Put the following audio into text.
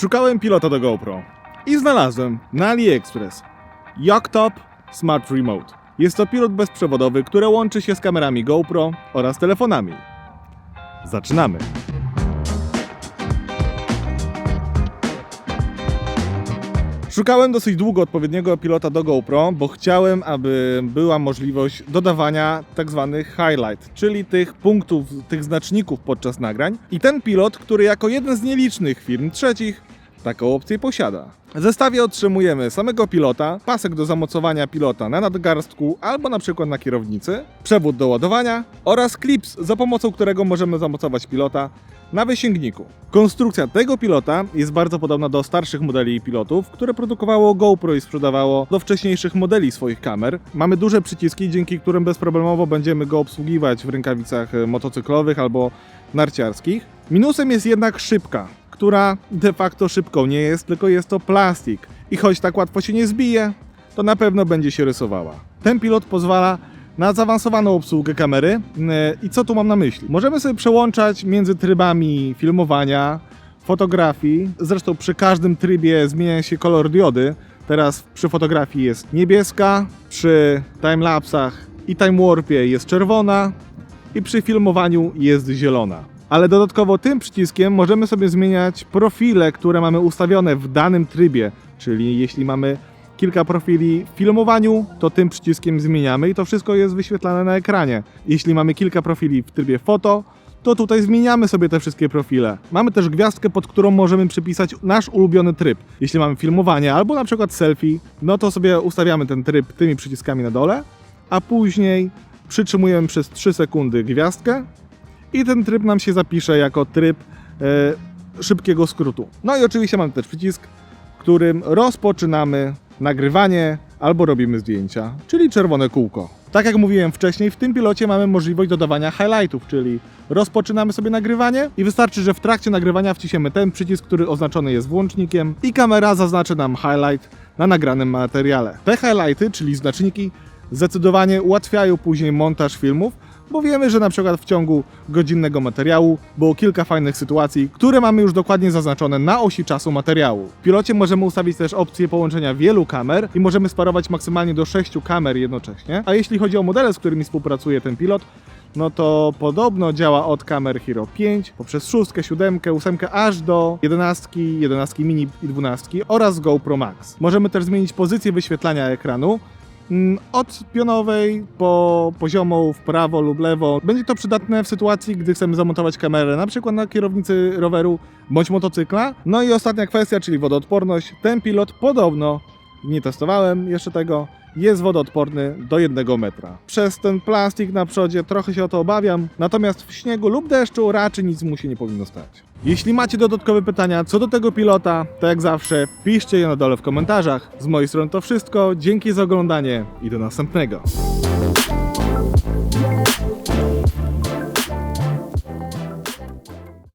Szukałem pilota do GoPro i znalazłem na AliExpress Yocktop Smart Remote. Jest to pilot bezprzewodowy, który łączy się z kamerami GoPro oraz telefonami. Zaczynamy. Szukałem dosyć długo odpowiedniego pilota do GoPro, bo chciałem, aby była możliwość dodawania tak zwanych highlight, czyli tych punktów, tych znaczników podczas nagrań. I ten pilot, który jako jeden z nielicznych firm trzecich taką opcję posiada. W zestawie otrzymujemy samego pilota, pasek do zamocowania pilota na nadgarstku albo na przykład na kierownicy, przewód do ładowania oraz klips, za pomocą którego możemy zamocować pilota na wysięgniku. Konstrukcja tego pilota jest bardzo podobna do starszych modeli pilotów, które produkowało GoPro i sprzedawało do wcześniejszych modeli swoich kamer. Mamy duże przyciski, dzięki którym bezproblemowo będziemy go obsługiwać w rękawicach motocyklowych albo narciarskich. Minusem jest jednak szybka, która de facto szybką nie jest, tylko jest to plastik. I choć tak łatwo się nie zbije, to na pewno będzie się rysowała. Ten pilot pozwala na zaawansowaną obsługę kamery. Yy, I co tu mam na myśli? Możemy sobie przełączać między trybami filmowania, fotografii. Zresztą przy każdym trybie zmienia się kolor diody. Teraz przy fotografii jest niebieska, przy timelapsach i time warpie jest czerwona i przy filmowaniu jest zielona. Ale dodatkowo tym przyciskiem możemy sobie zmieniać profile, które mamy ustawione w danym trybie. Czyli jeśli mamy kilka profili w filmowaniu, to tym przyciskiem zmieniamy i to wszystko jest wyświetlane na ekranie. Jeśli mamy kilka profili w trybie foto, to tutaj zmieniamy sobie te wszystkie profile. Mamy też gwiazdkę, pod którą możemy przypisać nasz ulubiony tryb. Jeśli mamy filmowanie albo na przykład selfie, no to sobie ustawiamy ten tryb tymi przyciskami na dole, a później przytrzymujemy przez 3 sekundy gwiazdkę i ten tryb nam się zapisze jako tryb e, szybkiego skrótu. No i oczywiście mamy też przycisk, którym rozpoczynamy nagrywanie albo robimy zdjęcia, czyli czerwone kółko. Tak jak mówiłem wcześniej, w tym pilocie mamy możliwość dodawania highlightów, czyli rozpoczynamy sobie nagrywanie i wystarczy, że w trakcie nagrywania wciśniemy ten przycisk, który oznaczony jest włącznikiem i kamera zaznaczy nam highlight na nagranym materiale. Te highlighty, czyli znaczniki, zdecydowanie ułatwiają później montaż filmów, bo wiemy, że na przykład w ciągu godzinnego materiału było kilka fajnych sytuacji, które mamy już dokładnie zaznaczone na osi czasu materiału. W pilocie możemy ustawić też opcję połączenia wielu kamer i możemy sparować maksymalnie do 6 kamer jednocześnie. A jeśli chodzi o modele, z którymi współpracuje ten pilot, no to podobno działa od kamer Hero 5 poprzez 6, 7, 8 aż do 11, 11 mini i 12 oraz GoPro Max. Możemy też zmienić pozycję wyświetlania ekranu, od pionowej po poziomą w prawo lub lewo. Będzie to przydatne w sytuacji, gdy chcemy zamontować kamerę na przykład na kierownicy roweru bądź motocykla. No i ostatnia kwestia, czyli wodoodporność. Ten pilot podobno, nie testowałem jeszcze tego, jest wodoodporny do 1 metra. Przez ten plastik na przodzie trochę się o to obawiam, natomiast w śniegu lub deszczu raczej nic mu się nie powinno stać. Jeśli macie dodatkowe pytania co do tego pilota, to jak zawsze piszcie je na dole w komentarzach. Z mojej strony to wszystko, dzięki za oglądanie i do następnego.